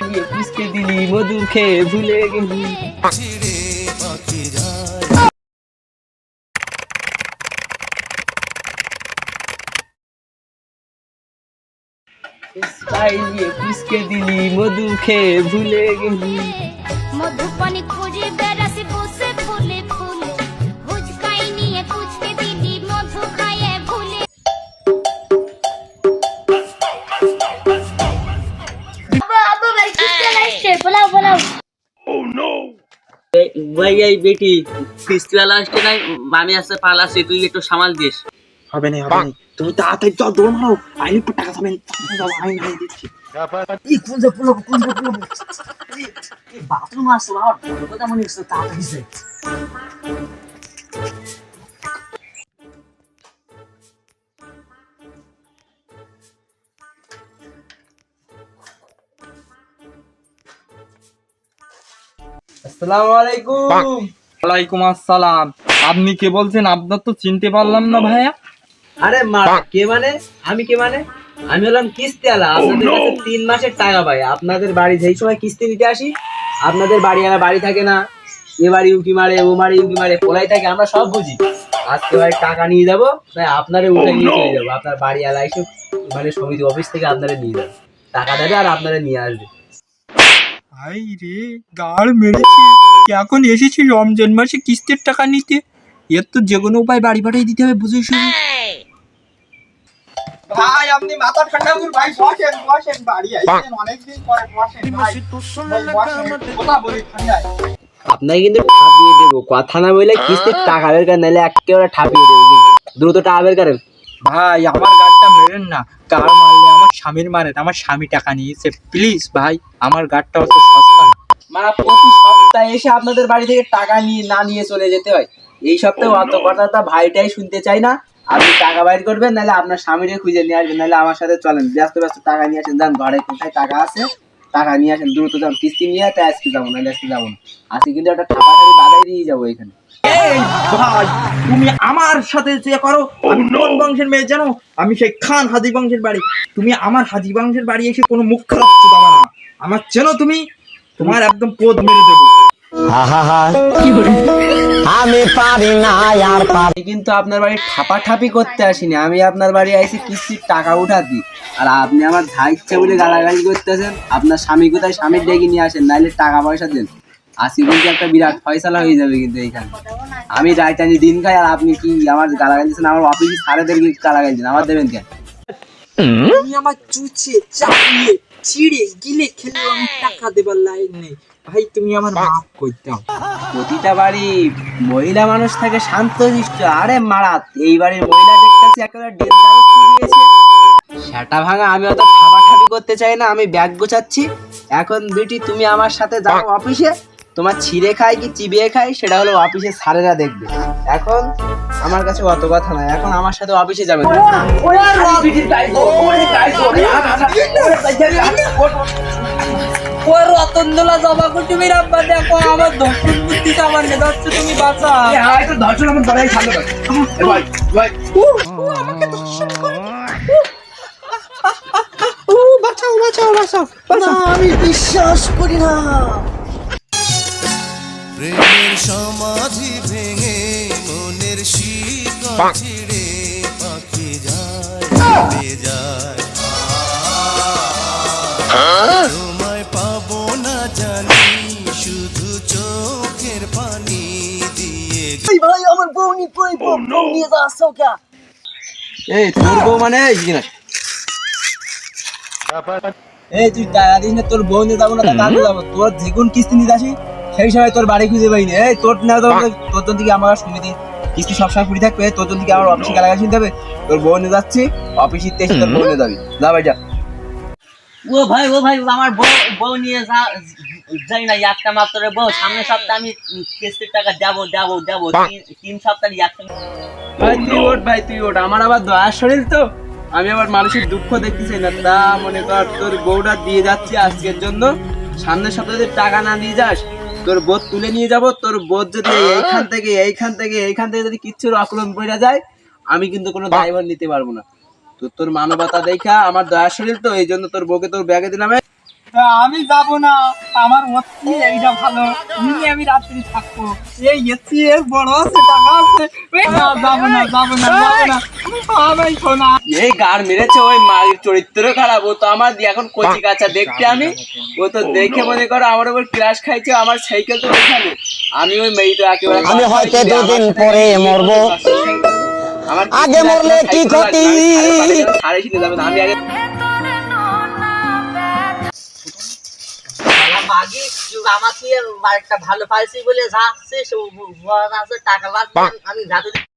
পুষকে দিলি মধু খেয়ে ভুলে গেলি। পাইলিয়ে পুষকে দিলি মধু খেয়ে ভুলে গেলি। মধুপানি খুঁজে বেড়াসি বসে ফুলে ভাই আসছে নাই মামি তুই একটু সামাল দিস। হবে না তুমি তাড়াতাড়ি চল দৌড় বাথরুম আসছে মনে হচ্ছে তাড়াতাড়ি আসসালামু আলাইকুম। ওয়ালাইকুম আসসালাম। আপনি কে বলছেন? আপনার তো চিনতে পারলাম না ভাইয়া। আরে মা কে মানে? আমি কে মানে? আমি হলাম কিস্তি আলা আপনাদের কাছে তিন মাসের টাকা পাই আপনাদের বাড়ি যেই সময় কিস্তি নিতে আসি আপনাদের বাড়ি আলা বাড়ি থাকে না। এ বাড়ি উকি মারে ও বাড়ি উকি মারে পোলাই থাকে আমরা সব বুঝি। আজকে ভাই টাকা নিয়ে যাব তাই আপনারে উঠে নিয়ে চলে যাব। আপনার বাড়ি আলা এসে মানে সমিতি অফিস থেকে আপনারা নিয়ে যাবে। টাকা দেবে আর আপনারা নিয়ে আসবে। ভাই রে গাড় মেরেছে। এখন এসেছি রমজান মাসে কিস্তির টাকা নিতে। এর তো যে কোনো উপায় বাড়ি পাঠিয়ে দিতে হবে বুঝে শুনে ভাই আপনি মাথা ঠান্ডা করুন। ভাই বসেন বসেন বাড়ি আইছেন অনেকদিন পরে বসেন ভাই। ভাই, কথা বলি ঠান্ডায় আপনাকে কিন্তু ঠাপিয়ে দেবো। কথা না বলে কিস্তির টাকা বের করেন নাহলে একেবারে ঠাপিয়ে দেবো কিন্তু। দ্রুত টাকা বের করেন। ভাই, আমার গাড়টা মেরেন না। কার মারলে আমার স্বামীর মারেন, আমার স্বামী টাকা নিয়েছে। প্লিজ ভাই, আমার গাড়টা অত সস্তা না। মা প্রতি সপ্তাহে এসে আপনাদের বাড়ি থেকে টাকা নিয়ে, না নিয়ে চলে যেতে হয়। এই সপ্তাহে অত কথাটা ভাইটাই শুনতে চাই না। আপনি টাকা বাইর করবেন, নাহলে আপনার স্বামীরে খুঁজে নিয়ে আসবেন, নাহলে আমার সাথে চলেন। ব্যস্ত ব্যস্ত টাকা নিয়ে আসেন, যান, ঘরে কোথায় টাকা আছে? টাকা নিয়ে আসেন দ্রুত যান। কিস্তি নিয়ে তাই আজকে যাব না আজকে যাব না। আজকে কিন্তু একটা ঠাপাঠাপি বাধাই দিয়ে যাব এখানে। এই ভাই তুমি আমার সাথে যে করো আমি কোন বংশের মেয়ে জানো? আমি সেই খান হাজি বংশের বাড়ি। তুমি আমার হাজি বংশের বাড়ি এসে কোনো মুখ খারাপ দাবা না। আমার চেনো তুমি তোমার একদম পদ মেরে দেবো। আমি কিন্তু আপনার বাড়ি ঠাপাঠাপি করতে আসিনি। আমি আপনার বাড়ি আইসি কিস্তির টাকা উঠাতি আর আপনি আমার যা ইচ্ছা বলে গালাগালি করতেছেন আপনার স্বামী কোথায় স্বামীর ডেকে নিয়ে আসেন নাইলে টাকা পয়সা দেন। আজকে কিন্তু একটা বিরাট ফয়সালা হয়ে যাবে কিন্তু এইখানে। আমি রাইটানি দিন খাই আর আপনি কি আমার গালাগালি দিচ্ছেন? আমার অফিসে সারেদেরকে গালাগালি দিন আমার দেবেন কেন? আমার চুচে চাপিয়ে ছিঁড়ে গিলে খেলে আমি টাকা দেবার লাইন নেই। ভাই তুমি আমার মাফ করে প্রতিটা বাড়ি মহিলা মানুষ থাকে শান্তশিষ্ট আরে মারাত এই বাড়ির মহিলা দেখতেছি একেবারে ডেঞ্জারাস দিয়েছে। সেটা ভাঙা আমি অত ঠাপাঠাপি করতে চাই না আমি ব্যাগ গোছাচ্ছি। এখন বেটি তুমি আমার সাথে যাও অফিসে। তোমার ছিঁড়ে খাই কি চিবিয়ে খাই সেটা হলো অফিসে স্যারেরা দেখবে। এখন আমার কাছে অত কথা নাই এখন আমার সাথে অফিসে যাবে রতনদোলা জমা আব্বা দেখো আমার দর্শন বুদ্ধি আমার নে দর্শ তুমি বাঁচা ও বাঁচাও বাঁচাও বাঁচাও বাঁচাও আমি বিশ্বাস করি না প্রেমের সমাধি ভেঙে ছিঁড়ে পাখি যায় উড়ে যায় তোমায় পাবো না জানি শুধু চোখের পানি দিয়ে ভাই আমার কই বউ? নিয়ে যাচ্ছ কে? এই তোর বউ মানে এই কিনা এই তুই টাকা দিস না তোর বউ নিয়ে যাব না যাব। তোর কিস্তি নিতে আসি সেই সময় তোর বাড়ি খুঁজে পাইনি। এই তোর না তোর তোর জন্য কি আমার সমিতি কিস্তি সবসময় ফুরি থাকবে তোর জন্য কি আমার অফিসে গালাগালি শুনতে হবে? তোর বউ নিয়ে যাচ্ছি অফিসে এসে তোর বউ নিয়ে যাবি। যা ভাই যা। ও ভাই ও ভাই আমার বউ বউ নিয়ে যা যাই না একটা মাত্র বউ সামনের সপ্তাহে আমি কিস্তির টাকা দেবো দেবো দেবো। তিন- সপ্তাহ একটা ভাই তুই ওঠ ভাই তুই ওঠ। আমার আবার দয়ার শরীর তো। আমি আবার মানুষের দুঃখ দেখতেছি না। তা মনে কর তোর বউটা দিয়ে যাচ্ছি আজকের জন্য। সামনের সপ্তাহে যদি টাকা না নিয়ে যাস তোর বোধ তুলে নিয়ে যাব তোর বোধ যদি এইখান থেকে এইখান থেকে এইখান থেকে যদি কিচ্ছুর আকলন পড়ে যায় আমি কিন্তু কোনো দায়ভার নিতে পারব না। তোর তোর মানবতা দেখা আমার দয়া শরীর তো এই জন্য তোর বউকে তোর ব্যাগে দিলাম। আমি যাব না। আমার অতি এইটা ভালো। নিয়ে আমি রাত্রি থাকব। এই এসি এর বড় আছে টাকা আছে। না, যাব না যাব না যাব না। আমি শোনা। এই গার মেরেছে ওই মায়ের চরিত্র খারাপ। ও তো আমার এখন কচি কাঁচা দেখতে আমি। ও তো দেখে মনে করো আমার উপর ক্রাশ খাইছে আমার সাইকেল তো আমি ওই মেয়েটা একেবারে আমি হয়তো দুদিন পরে মরবো। আগে মরলে কি ক্ষতি? আমি আগে আমার তুই একটা ভালো পাইছি বলে যাচ্ছে টাকা লাগবে আমি যাতে